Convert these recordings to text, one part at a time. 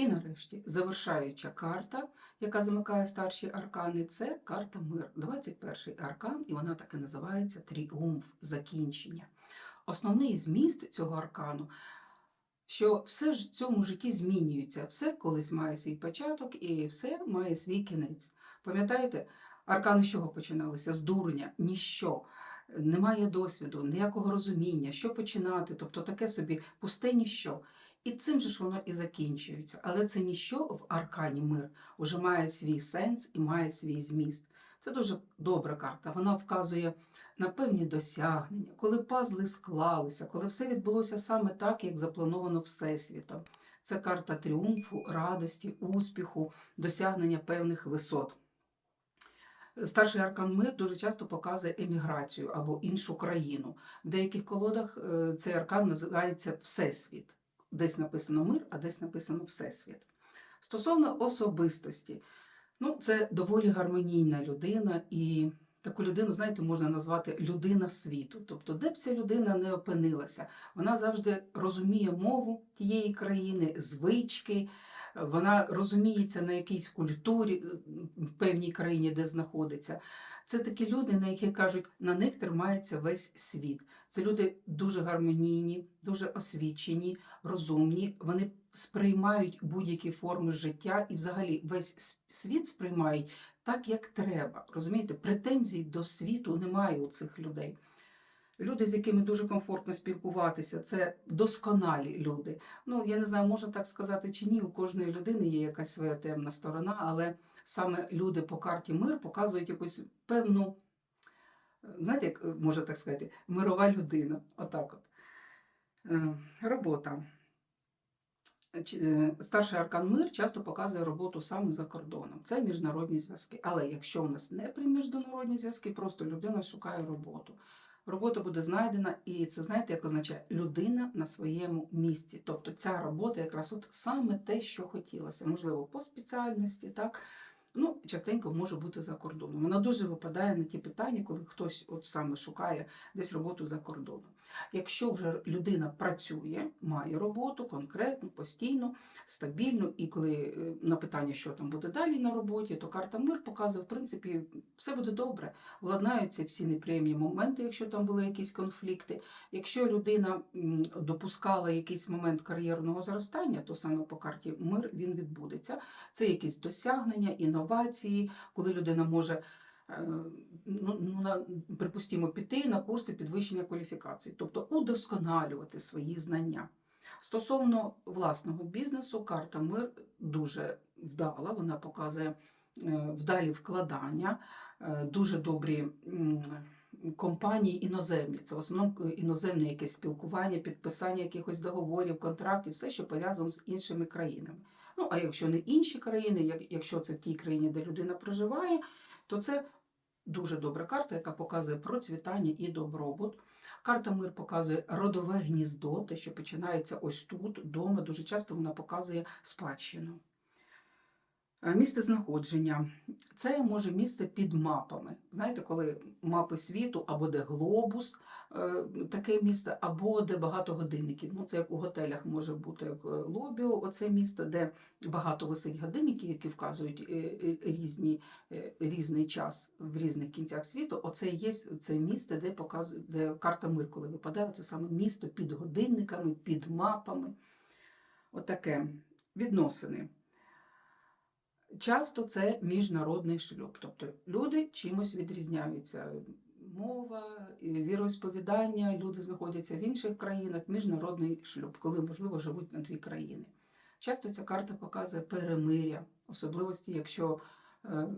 І нарешті завершаюча карта, яка замикає старші аркани, це карта мир, 21 аркан, і вона так і називається тріумф, закінчення. Основний зміст цього аркану, що все ж в цьому житті змінюється, все колись має свій початок і все має свій кінець. Пам'ятаєте, аркани з чого починалися? З дурня, ніщо. Немає досвіду, ніякого розуміння, що починати, тобто таке собі пусте ніщо. І цим же ж воно і закінчується. Але це ніщо в аркані мир уже має свій сенс і має свій зміст. Це дуже добра карта. Вона вказує на певні досягнення, коли пазли склалися, коли все відбулося саме так, як заплановано Всесвітом. Це карта тріумфу, радості, успіху, досягнення певних висот. Старший аркан мир дуже часто показує еміграцію або іншу країну. В деяких колодах е, цей аркан називається Всесвіт. Десь написано мир, а десь написано Всесвіт. Стосовно особистості, ну, це доволі гармонійна людина, і таку людину, знаєте, можна назвати людина світу. Тобто, де б ця людина не опинилася, вона завжди розуміє мову тієї країни, звички. Вона розуміється на якійсь культурі е, в певній країні, де знаходиться. Це такі люди, на яких кажуть, на них тримається весь світ. Це люди дуже гармонійні, дуже освічені, розумні. Вони сприймають будь-які форми життя і, взагалі, весь світ сприймають так, як треба. Розумієте, претензій до світу немає у цих людей. Люди, з якими дуже комфортно спілкуватися, це досконалі люди. Ну, я не знаю, можна так сказати чи ні. У кожної людини є якась своя темна сторона, але саме люди по карті мир показують якусь певну, е, знаєте, як е, можна так сказати, мирова людина. Отак от. Е, Робота. Старший аркан мир часто показує роботу саме за кордоном. Це міжнародні зв'язки. Але якщо в нас не при міжнародні зв'язки, просто людина шукає роботу. Робота буде знайдена, і це знаєте, як означає людина на своєму місці. Тобто ця робота якраз от саме те, що хотілося. Можливо, по спеціальності, так. Ну, частенько може бути за кордоном. Вона дуже випадає на ті питання, коли хтось от саме шукає десь роботу за кордоном. Якщо вже людина працює, має роботу конкретну, постійну, стабільну, і коли е, на питання, що там буде далі на роботі, то карта мир показує, в принципі, все буде добре. Владнаються всі неприємні моменти, якщо там були якісь конфлікти. Якщо людина допускала якийсь момент кар'єрного зростання, то саме по карті мир він відбудеться. Це якісь досягнення, інновації, коли людина може. е, Ну, ну, на, припустимо, піти на курси підвищення кваліфікації, тобто удосконалювати свої знання. Стосовно власного бізнесу, карта мир дуже вдала, вона показує е, вдалі вкладання, е, дуже добрі компанії іноземні. Це в основному іноземне якесь спілкування, підписання якихось договорів, контрактів, все, що пов'язано з іншими країнами. Ну, а якщо не інші країни, як- якщо це в тій країні, де людина проживає, то це дуже добра карта, яка показує процвітання і добробут. Карта мир показує родове гніздо, те, що починається ось тут, вдома. Дуже часто вона показує спадщину. Е, Місце знаходження це може місце під мапами. Знаєте, коли мапи світу, або де глобус, е, таке місце, або де багато годинників. Ну, це як у готелях може бути як е, лобіо, оце місце, де багато висить годинників, які вказують різні, різний час в різних кінцях світу. Оце є це місце, де показує, де карта мир, коли випадає, це саме місто під годинниками, під мапами. Отаке. Відносини. Часто це міжнародний шлюб, тобто люди чимось відрізняються. Мова, віросповідання, люди знаходяться в інших країнах, міжнародний шлюб, коли, можливо, живуть на дві країни. Часто ця карта показує перемиря, особливості, якщо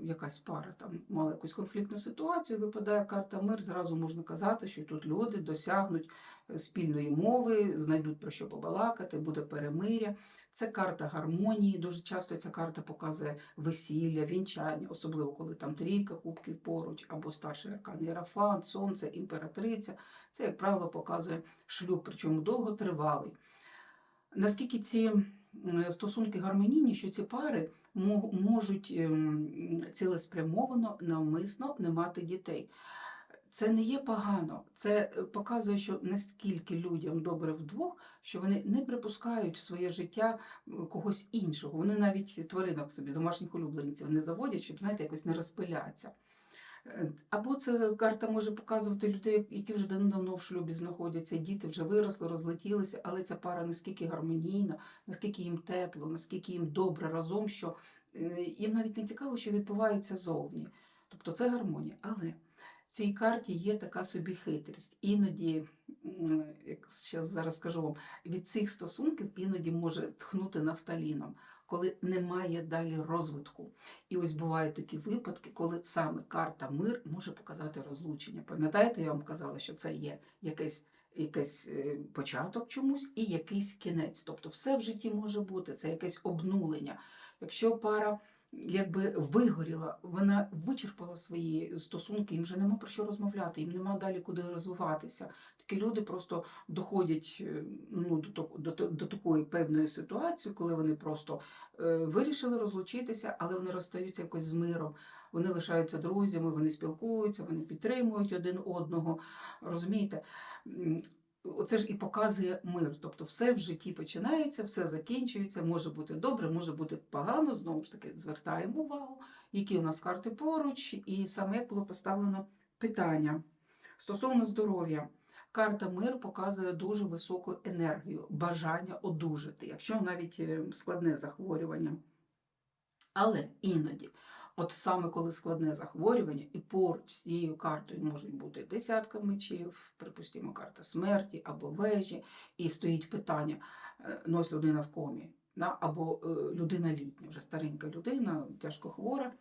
якась пара там мала якусь конфліктну ситуацію, випадає карта мир, зразу можна казати, що тут люди досягнуть е, спільної мови, знайдуть про що побалакати, буде перемиря. Це карта гармонії. Дуже часто ця карта показує весілля, вінчання, особливо коли там трійка кубків поруч, або старший аркан Єрафант, сонце, імператриця. Це, як правило, показує шлюб, причому довготривалий. Наскільки ці стосунки гармонійні, що ці пари можуть ем, цілеспрямовано, навмисно не мати дітей. це не є погано. Це е, показує, що наскільки людям добре вдвох, що вони не припускають в своє життя когось іншого. Вони навіть тваринок собі, домашніх улюбленців не заводять, щоб, знаєте, якось не розпилятися. Е, Або це карта може показувати людей, які вже давно в шлюбі знаходяться, діти вже виросли, розлетілися, але ця пара наскільки гармонійна, наскільки їм тепло, наскільки їм добре разом, що е, їм навіть не цікаво, що відбувається зовні. Тобто це гармонія. Але в цій карті є така собі хитрість. Іноді, як зараз скажу вам, від цих стосунків іноді може тхнути нафталіном, коли немає далі розвитку. І ось бувають такі випадки, коли саме карта мир може показати розлучення. Пам'ятаєте, я вам казала, що це є якесь. Якийсь е, початок чомусь і якийсь кінець. Тобто все в житті може бути, це якесь обнулення. Якщо пара якби вигоріла, вона вичерпала свої стосунки, їм вже нема про що розмовляти, їм нема далі куди розвиватися. Такі люди просто доходять е, ну, до, до, до такої певної ситуації, коли вони просто е, вирішили розлучитися, але вони розстаються якось з миром. Вони лишаються друзями, вони спілкуються, вони підтримують один одного. Розумієте? Оце ж і показує мир. Тобто все в житті починається, все закінчується, може бути добре, може бути погано. Знову ж таки, звертаємо увагу, які у нас карти поруч, і саме як було поставлено питання. Стосовно здоров'я, карта мир показує дуже високу енергію, бажання одужати, якщо навіть е, складне захворювання. Але іноді, от саме коли складне захворювання, і поруч з цією картою можуть бути десятка мечів, припустимо, карта смерті або вежі, і стоїть питання: е, ну ось людина в комі, або е, людина літня, вже старенька людина, тяжко хвора.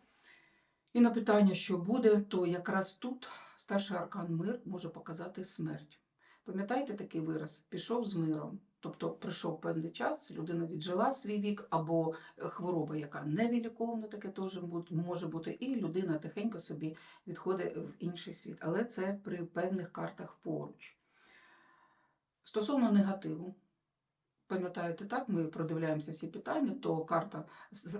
І на питання, що буде, то якраз тут старший аркан мир може показати смерть. Пам'ятаєте такий вираз? Пішов з миром. Тобто прийшов певний час, людина віджила свій вік, або е, хвороба, яка невиліковна, таке теж може бути, і людина тихенько собі відходить в інший світ. Але це при певних картах поруч. Стосовно негативу, пам'ятаєте, так, ми продивляємося всі питання, то карта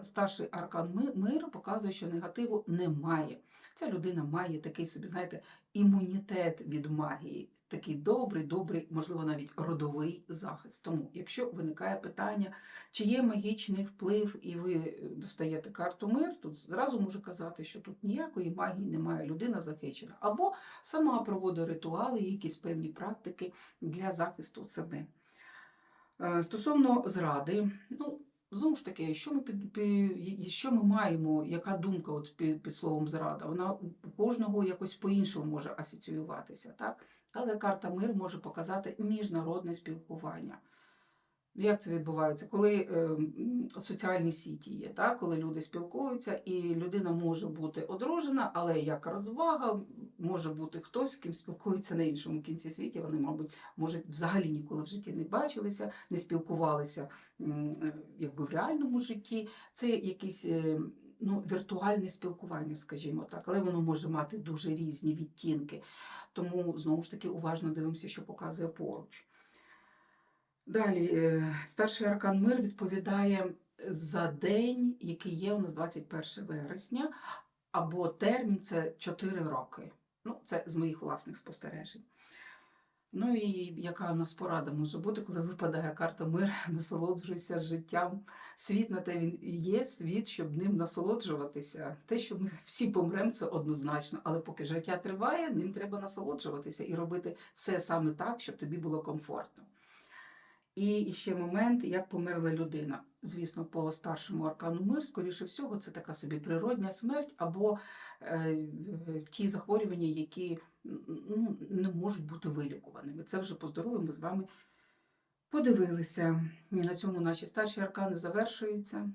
старший аркан ми- миру показує, що негативу немає. Ця людина має такий собі, знаєте, імунітет від магії, такий добрий, добрий, можливо, навіть родовий захист. Тому, якщо виникає питання, чи є магічний вплив, і ви достаєте карту мир, тут зразу можу казати, що тут ніякої магії немає, людина захищена. Або сама проводить ритуали, якісь певні практики для захисту себе. Е, Стосовно зради, ну знову ж таки, що ми під, пі- що ми маємо, яка думка от під, під словом зрада? Вона у кожного якось по-іншому може асоціюватися, так? Але карта мир може показати міжнародне спілкування. Як це відбувається? Коли е, соціальні сіті є, так? коли люди спілкуються, і людина може бути одружена, але як розвага може бути хтось, з ким спілкується на іншому кінці світі. Вони, мабуть, може, взагалі ніколи в житті не бачилися, не спілкувалися е, якби в реальному житті. Це якесь е, ну, віртуальне спілкування, скажімо так, але воно може мати дуже різні відтінки. Тому знову ж таки уважно дивимося, що показує поруч. Далі, е, старший аркан мир відповідає за день, який є у нас 21 вересня, або термін це 4 роки. Ну, це з моїх власних спостережень. Ну і яка у нас порада може бути, коли випадає карта мир, насолоджуйся життям. Світ на те він є, світ, щоб ним насолоджуватися. Те, що ми всі помремо, це однозначно. Але поки життя триває, ним треба насолоджуватися і робити все саме так, щоб тобі було комфортно. І ще момент, як померла людина. Звісно, по старшому аркану мир, скоріше всього, це така собі природня смерть або е, ті захворювання, які ну, не можуть бути вилікуваними. Це вже по здоров'ю з вами подивилися. І на цьому наші старші аркани завершуються.